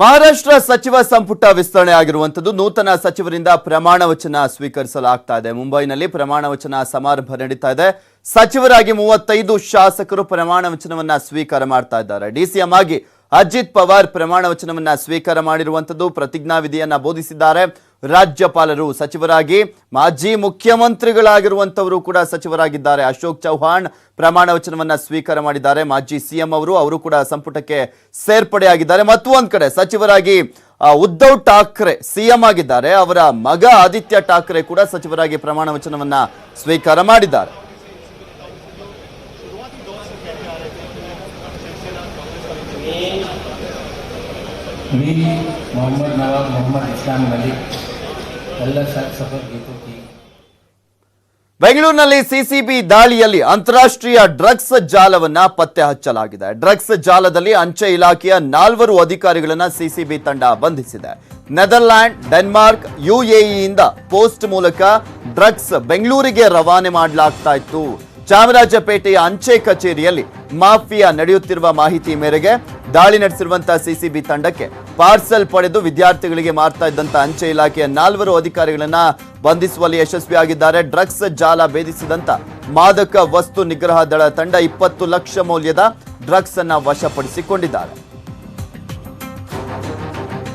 ಮಹಾರಾಷ್ಟ್ರ ಸಚಿವ ಸಂಪುಟ ವಿಸ್ತರಣೆ ಆಗಿರುವಂಥದ್ದು ನೂತನ ಸಚಿವರಿಂದ ಪ್ರಮಾಣ ವಚನ ಸ್ವೀಕರಿಸಲಾಗ್ತಾ ಇದೆ ಮುಂಬೈನಲ್ಲಿ ಪ್ರಮಾಣ ವಚನ ಸಮಾರಂಭ ನಡೀತಾ ಇದೆ. ಸಚಿವರಾಗಿ ಮೂವತ್ತೈದು ಶಾಸಕರು ಪ್ರಮಾಣ ವಚನವನ್ನ ಸ್ವೀಕಾರ ಮಾಡ್ತಾ ಇದ್ದಾರೆ. ಡಿಸಿಎಂ ಆಗಿ ಅಜಿತ್ ಪವಾರ್ ಪ್ರಮಾಣ ವಚನವನ್ನ ಸ್ವೀಕಾರ ಮಾಡಿರುವಂಥದ್ದು ಪ್ರತಿಜ್ಞಾವಿಧಿಯನ್ನ ಬೋಧಿಸಿದ್ದಾರೆ. ರಾಜ್ಯಪಾಲರು ಸಚಿವರಾಗಿ, ಮಾಜಿ ಮುಖ್ಯಮಂತ್ರಿಗಳಾಗಿರುವಂತವರು ಕೂಡ ಸಚಿವರಾಗಿದ್ದಾರೆ. ಅಶೋಕ್ ಚೌಹಾಣ್ ಪ್ರಮಾಣ ವಚನವನ್ನ ಸ್ವೀಕಾರ ಮಾಡಿದ್ದಾರೆ. ಮಾಜಿ ಸಿಎಂ ಅವರು ಅವರು ಕೂಡ ಸಂಪುಟಕ್ಕೆ ಸೇರ್ಪಡೆಯಾಗಿದ್ದಾರೆ. ಮತ್ತು ಕಡೆ ಸಚಿವರಾಗಿ ಉದ್ಧವ್ ಠಾಕ್ರೆ ಸಿಎಂ ಆಗಿದ್ದಾರೆ. ಅವರ ಮಗ ಆದಿತ್ಯ ಠಾಕ್ರೆ ಕೂಡ ಸಚಿವರಾಗಿ ಪ್ರಮಾಣ ವಚನವನ್ನ ಸ್ವೀಕಾರ ಮಾಡಿದ್ದಾರೆ. मी मोहम्मद नवाब मोहम्मद इस्लाम मलिक ಎಲ್ಲ ಶಪಥ ಗೀತों की ಬೆಂಗಳೂರಿನಲ್ಲಿ ಸಿಸಿಬಿ ದಾಳಿಯಲ್ಲಿ ಅಂತಾರಾಷ್ಟ್ರೀಯ ಡ್ರಗ್ಸ್ ಜಾಲವನ್ನ ಪತ್ತೆ ಹಚ್ಚಲಾಗಿದೆ ಡ್ರಗ್ಸ್ ಜಾಲದಲ್ಲಿ ಅಂಚೆ ಇಲಾಖೆಯ ನಾಲ್ವರು ಅಧಿಕಾರಿಗಳನ್ನ ಸಿಸಿಬಿ ತಂಡ ಬಂಧಿಸಿದೆ ನೆದರ್ಲ್ಯಾಂಡ್ ಡೆನ್ಮಾರ್ಕ್ ಯುಎಇಯಿಂದ ಪೋಸ್ಟ್ ಮೂಲಕ ಡ್ರಗ್ಸ್ ಬೆಂಗಳೂರಿಗೆ ರವಾನೆ ಮಾಡಲಾಗ್ತಾ ಇತ್ತು ಚಾಮರಾಜಪೇಟೆಯ ಅಂಚೆ ಕಚೇರಿಯಲ್ಲಿ ಮಾಫಿಯಾ ನಡೆಯುತ್ತಿರುವ ಮಾಹಿತಿ ಮೇರೆಗೆ ದಾಳಿ ನಡೆಸಿರುವಂತಹ ಸಿಸಿಬಿ ತಂಡಕ್ಕೆ ಪಾರ್ಸಲ್ ಪಡೆದು ವಿದ್ಯಾರ್ಥಿಗಳಿಗೆ ಮಾರ್ತಾ ಇದ್ದಂತ ಅಂಚೆ ಇಲಾಖೆಯ ನಾಲ್ವರು ಅಧಿಕಾರಿಗಳನ್ನ ಬಂಧಿಸುವಲ್ಲಿ ಯಶಸ್ವಿಯಾಗಿದ್ದಾರೆ. ಡ್ರಗ್ಸ್ ಜಾಲ ಭೇದಿಸಿದಂತ ಮಾದಕ ವಸ್ತು ನಿಗ್ರಹ ದಳ ತಂಡ ಇಪ್ಪತ್ತು ಲಕ್ಷ ಮೌಲ್ಯದ ಡ್ರಗ್ಸ್ ಅನ್ನ ವಶಪಡಿಸಿಕೊಂಡಿದ್ದಾರೆ.